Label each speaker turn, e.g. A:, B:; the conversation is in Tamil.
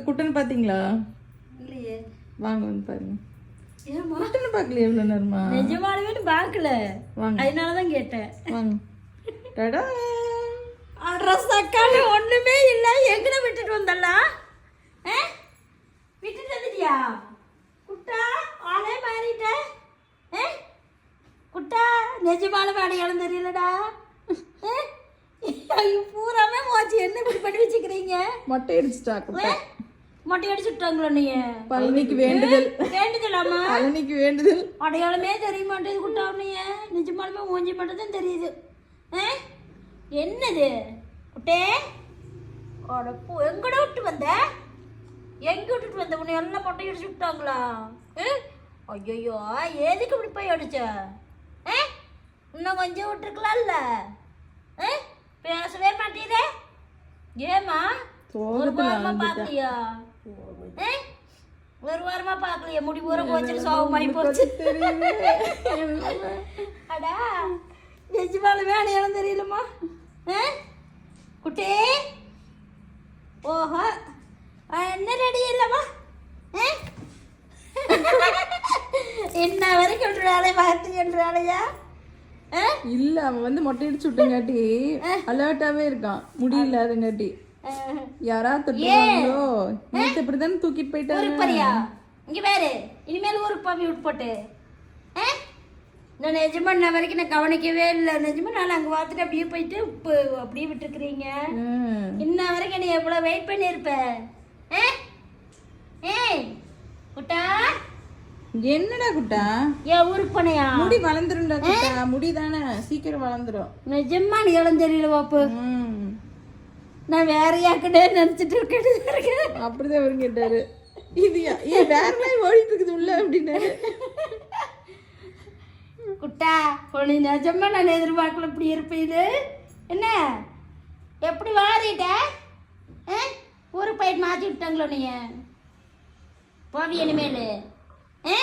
A: குட்டன் பாத்தீங்களா?
B: இல்லையே.
A: வாங்க வந்து பாருங்க.
B: ஏமா
A: குட்டன் பார்க்கலையே எவ்வளோ நேரமா?
B: நிஜமாலுமே பார்க்கல
A: வாங்க.
B: அதனால தான் கேட்டேன்.
A: வாங்க. டடா.
B: தக்காளி ஒண்ணுமே இல்ல. எங்கட விட்டுட்டு வந்தலாம் ஆ? விட்டுட்டு வந்துட்டியா? குட்டா ஆளே மாறிட்ட. ஆ? குட்டா நிஜமால அடையாளம் தெரியலடா பூராமே மோச்சு என்ன இப்படி பண்ணி வச்சுக்கிறீங்க?
A: மொட்டை அடிச்சிட்டா குட்டை.
B: மொட்டை அடிச்சு விட்டாங்களோ நீங்க
A: பழனிக்கு வேண்டுதல்.
B: வேண்டுதலாமா?
A: பழனிக்கு வேண்டுதல்.
B: அடையாளமே தெரிய மாட்டேது குட்டாவுனைய நிஜமாலுமே மூஞ்சி மட்டும் தான் தெரியுது? என்னது? குட்டே அடப்போ எங்கட விட்டு வந்த? எங்க விட்டுட்டு வந்த? உன்னை எல்லாம் மொட்டை அடிச்சு விட்டாங்களா ஐயோ எதுக்கு இப்படி போய் அடிச்ச? இன்னும் கொஞ்சம் விட்டுருக்கலாம்ல? பேசவே மாட்டீரே ஏமா ஒரு ஆ? ஒரு வாரமா பார்க்கலையா முடி பூரா போச்சு சோகமாயி போச்சு. அடா நிஜமாலுமே அடையாளம் தெரியலம்மா? குட்டி. ஓஹோ. என்ன ரெடி இல்லைம்மா? என்ன வரைக்கும் வேலை பார்த்து என்று வேலையா?
A: இல்ல அவன் வந்து மொட்டை அடிச்சு விட்டங்காட்டி அலர்ட்டாவே இருக்கான். முடி இல்லாதங்காட்டி. யாராவது தொட்டுவாங்களோ நேத்து இப்படிதானே தூக்கிட்டு போயிட்டாங்க.
B: இங்க வேறு இனிமேல் ஊருக்கு போய் விட்டு போட்டு? நான் நிஜமா இன்ன வரைக்கும் நான் கவனிக்கவே இல்லை. நிஜமா நான் அங்கே பார்த்துட்டு அப்படியே போயிட்டு இப்போ அப்படியே விட்டுருக்குறீங்க. இன்ன வரைக்கும் நீ எவ்வளோ வெயிட் பண்ணியிருப்ப? ஏய் குட்டா?
A: என்னடா குட்டா?
B: ஏன் ஊருக்கு போனையா
A: முடி வளர்ந்துரும்டா குட்டா. முடி தானே. சீக்கிரம் வளர்ந்துரும்.
B: நிஜமா நீ இடம் தெரியல பாப்பு. நான் வேற யாக்கிட்டே நினச்சிட்டு இருக்கேன்
A: அப்படிதான் அவரு கேட்டாரு. இது ஏன் வேற மாதிரி ஓடிட்டு இருக்குது உள்ள அப்படின்னாரு.
B: குட்டா உன்னை நிஜமா நான் எதிர்பார்க்கல இப்படி இருப்பீது என்ன? எப்படி வாரிட்ட? ஊருக்கு போயிட்டு மாற்றி விட்டாங்களோ நீ போவி இனிமேல்? ஆ?